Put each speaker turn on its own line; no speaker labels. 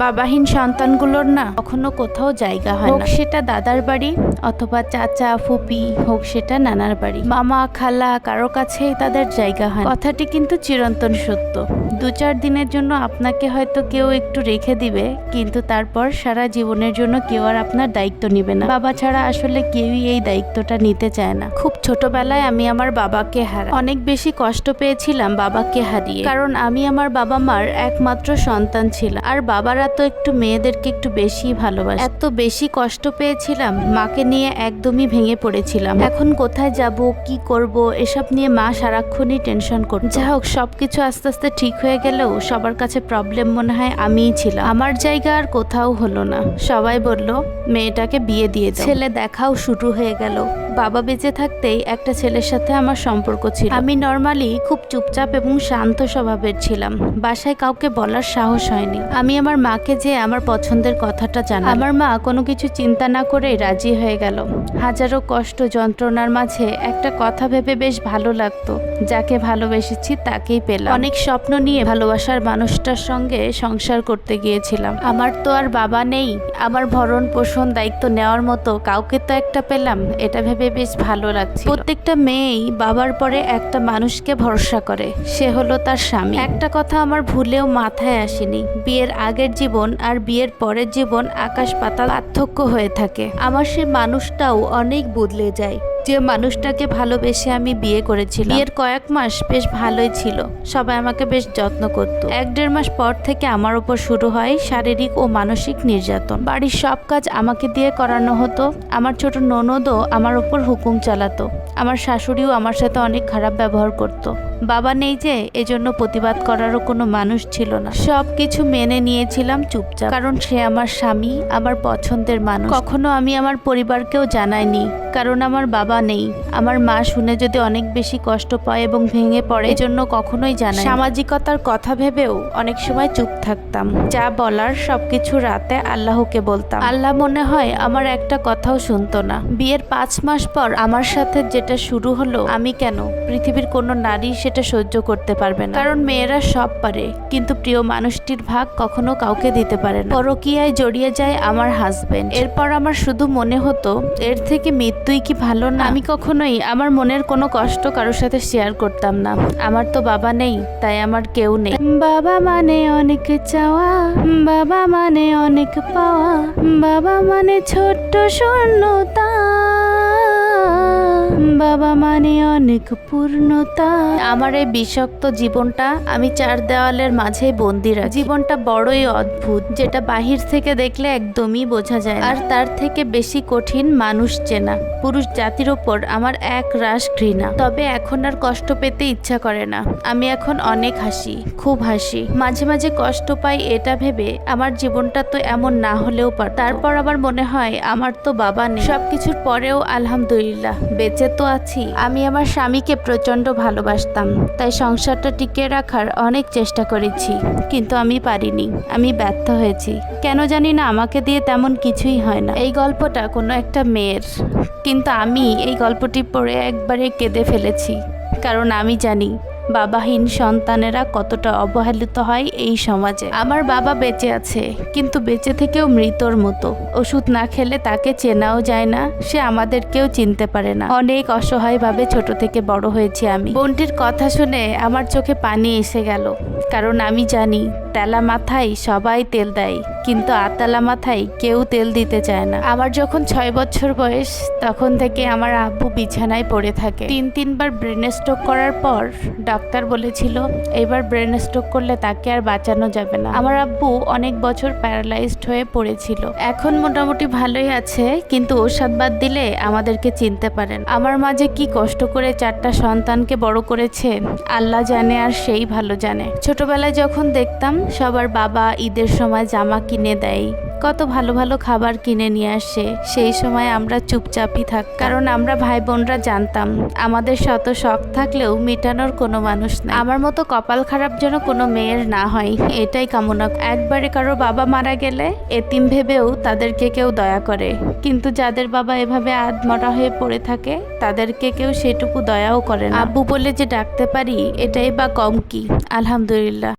বাবাহীন সন্তানগুলোর না কখনো কোথাও জায়গা হয় হোক সেটা দাদার বাড়ি অথবা চাচা, ফুপি, হোক সেটা নানার বাড়ি। মামা, খালা কারও কাছেই তাদের জায়গা হয় কথাটি কিন্তু চিরন্তন সত্য। দু চার দিনের জন্য আপনাকে হয়তো কেউ একটু রেখে দিবে, কিন্তু তারপর সারা জীবনের জন্য কেউ আর আপনার দায়িত্ব নিবে না। বাবা ছাড়া আসলে কেউই এই দায়িত্বটা নিতে চায় না। খুব ছোটবেলায় আমি আমার বাবাকে হারা অনেক বেশি কষ্ট পেয়েছিলাম বাবাকে হারিয়ে। কারণ আমি আমার বাবা মার একমাত্র সন্তান ছিলাম। আর বাবারা তো একটু মেয়েদেরকে একটু বেশি ভালোবাসে। এত বেশি কষ্ট পেয়েছিলাম, মাকে নিয়ে একদমই ভেঙে পড়েছিলাম। এখন কোথায় যাব, কি করব, এসব নিয়ে মা সারাক্ষণই টেনশন করত। যা হোক, সবকিছু আস্তে আস্তে ঠিক হয়ে গেলেও সবার কাছে প্রবলেম মনে হয় আমিই ছিলাম। আমার জায়গা আর কোথাও হলো না। সবাই বলল, মেয়েটাকে বিয়ে দিয়ে। ছেলে দেখাও শুরু হয়ে গেল। বাবা বেঁচে থাকতেই একটা ছেলের সাথে আমার সম্পর্ক ছিল। আমি নর্মালি খুব চুপচাপ এবং শান্ত স্বভাবের ছিলাম। বাসায় কাউকে বলার সাহস হয়নি। আমি আমার মাকে যে আমার পছন্দের কথাটা জানাই আমার মা কোনো কিছু চিন্তা না করে রাজি হয়ে গেল। হাজারো কষ্ট যন্ত্রণার মাঝে একটা কথা ভেবে বেশ ভালো লাগতো। যাকে ভালোবেসেছি তাকেই পেলাম। অনেক স্বপ্ন নিয়ে ভালোবাসার মানুষটার সঙ্গে সংসার করতে গিয়েছিলাম। আমার তো আর বাবা নেই। আমার ভরণ পোষণ দায়িত্ব নেওয়ার মতো কাউকে তো একটা পেলাম। এটা ভেবে বেশ ভালো লাগছে প্রত্যেকটা মেয়েই বাবার পরে একটা মানুষকে ভরসা করে। সে হলো তার স্বামী। একটা কথা আমার ভুলেও মাথায় আসেনি। বিয়ের আগের জীবন আর বিয়ের পরের জীবন আকাশ পাতাল পার্থক্য হয়ে থাকে। আমার সে মানুষটাও অনেক বদলে যায়। যে মানুষটাকে ভালোবেসে আমি বিয়ে করেছিলাম, বিয়ের কয়েক মাস বেশ ভালোই ছিল। সবাই আমাকে বেশ যত্ন করত। এক দেড় মাস পর থেকে আমার উপর শুরু হয় শারীরিক ও মানসিক নির্যাতন। বাড়ির সব কাজ আমাকে দিয়ে করানো হতো। আমার ছোট ননদও আমার উপর হুকুম চালাতো। আমার শাশুড়িও আমার সাথে অনেক খারাপ ব্যবহার করত। বাবা নেই যে, এজন্য প্রতিবাদ করারও কোনো মানুষ ছিল না। সব কিছু মেনে নিয়েছিলাম চুপচাপ। কারণ সে আমার স্বামী, আমার পছন্দের মানুষ। কখনো আমি আমার পরিবারকেও জানাইনি। কারণ আমার বাবা নেই। আমার মা শুনে যদি অনেক বেশি কষ্ট পায় এবং ভেঙে পড়ে এজন্য কখনোই জানাই সামাজিকতার কথা ভেবেও অনেক সময় চুপ থাকতাম। যা বলার সবকিছু রাতে আল্লাহকে বলতাম। আল্লাহ মনে হয় আমার একটা কথাও শুনতো না। বিয়ের পাঁচ মাস পর আমার সাথে যেটা শুরু হলো, আমি কেন? পৃথিবীর কোনো নারী সেটা সহ্য করতে পারবে না। কারণ মেয়েরা সব পারে, কিন্তু প্রিয় মানুষটির ভাগ কখনো কাউকে দিতে পারে না। পরকীয়ায় জড়িয়ে যায় আমার হাজবেন্ড এরপর আমার শুধু মনে হতো, এর থেকে মৃত্যুই কি ভালো না? আমি কখনোই আমার মনের কোনো কষ্ট কারোর সাথে শেয়ার করতাম না। আমার তো বাবা নেই, তাই আমার কেউ নেই। বাবা মানে অনেক চাওয়া, বাবা মানে অনেক পাওয়া, বাবা মানে ছোট্ট শূন্যতা। বাবা মানে অনেক পূর্ণতা। আমার এই বিষাক্ত জীবনটা আমি চার দেওয়ালের মাঝে বন্দি রাখি। জীবনটা বড়ই অদ্ভুত, যেটা বাহির থেকে দেখলে একদমই বোঝা যায় আর তার থেকে বেশি কঠিন মানুষ চেনা। পুরুষ জাতির ওপর আমার এক রাস ঘৃণা। তবে এখন আর কষ্ট পেতে ইচ্ছা করে না। আমি এখন অনেক হাসি, খুব হাসি। মাঝে মাঝে কষ্ট পাই এটা ভেবে আমার জীবনটা তো এমন না হলেও পার তারপর আবার মনে হয়, আমার তো বাবা নেই। সবকিছুর পরেও আলহামদুলিল্লাহ, বেঁচে তো আছি। আমি আমার স্বামীকে প্রচণ্ড ভালোবাসতাম, তাই সংসারটা টিকিয়ে রাখার অনেক চেষ্টা করেছি, কিন্তু আমি পারিনি। আমি ব্যর্থ হয়েছি। কেন জানি না, আমাকে দিয়ে তেমন কিছুই হয় না। এই গল্পটা কোনো একটা মেয়ের। কিন্তু আমি এই গল্পটি পড়ে একবারে কেঁদে ফেলেছি, কারণ আমি জানি বাবাহীন সন্তানেরা কতটা অবহেলিত হয় এই সমাজে। আমার বাবা বেঁচে আছে, কিন্তু বেঁচে থেকেও মৃতর মতো। ওষুধ না খেলে তাকে চেনাও যায় না, সে আমাদেরকেও চিনতে পারে না। অনেক অসহায়ভাবে ছোট থেকে বড় হয়েছি আমি। বোনটির কথা শুনে আমার চোখে পানি এসে গেল, কারণ আমি জানি তেলা মাথায় সবাই তেল দেয়, কিন্তু আতালা মাথায় কেউ তেল দিতে চায় না। আমার যখন ছয় বছর বয়স, তখন থেকে আমার আব্বু বিছানায় পড়ে থাকে। তিন, তিনবার ব্রেন স্ট্রোক করার পর ডাক্তার বলেছিল, এবার ব্রেন স্ট্রোক করলে তাকে আর বাঁচানো যাবে না। আমার আব্বু অনেক বছর প্যারালাইজড হয়ে পড়েছিল। এখন মোটামুটি ভালোই আছে, কিন্তু ওষুধ বাদ দিলে আমাদেরকে চিনতে পারেন। আমার মাঝে কি কষ্ট করে চারটা সন্তানকে বড় করেছে, আল্লাহ জানে আর সেই ভালো জানে। ছোটবেলায় যখন দেখতাম সবার বাবা ঈদের সময় জামা কিনে দেয়। কত ভালো ভালো খাবার কিনে নিয়ে আসে। সেই সময় আমরা চুপচাপই থাক কারণ আমরা ভাই বোনরা জানতাম, আমাদের শত শখ থাকলেও মেটানোর কোনো মানুষ নাই। আমার মতো কপাল খারাপ যেন কোনো মেয়ের না হয়, এটাই কামনা। একবারে কারও বাবা মারা গেলে এতিম ভেবেও তাদেরকে কেউ দয়া করে। কিন্তু যাদের বাবা এভাবে আধমরা হয়ে পড়ে থাকে, তাদেরকে কেউ সেটুকু দয়াও করে না। আব্বু বলে যে ডাকতে পারি, এটাই বা কম কি? আলহামদুলিল্লাহ।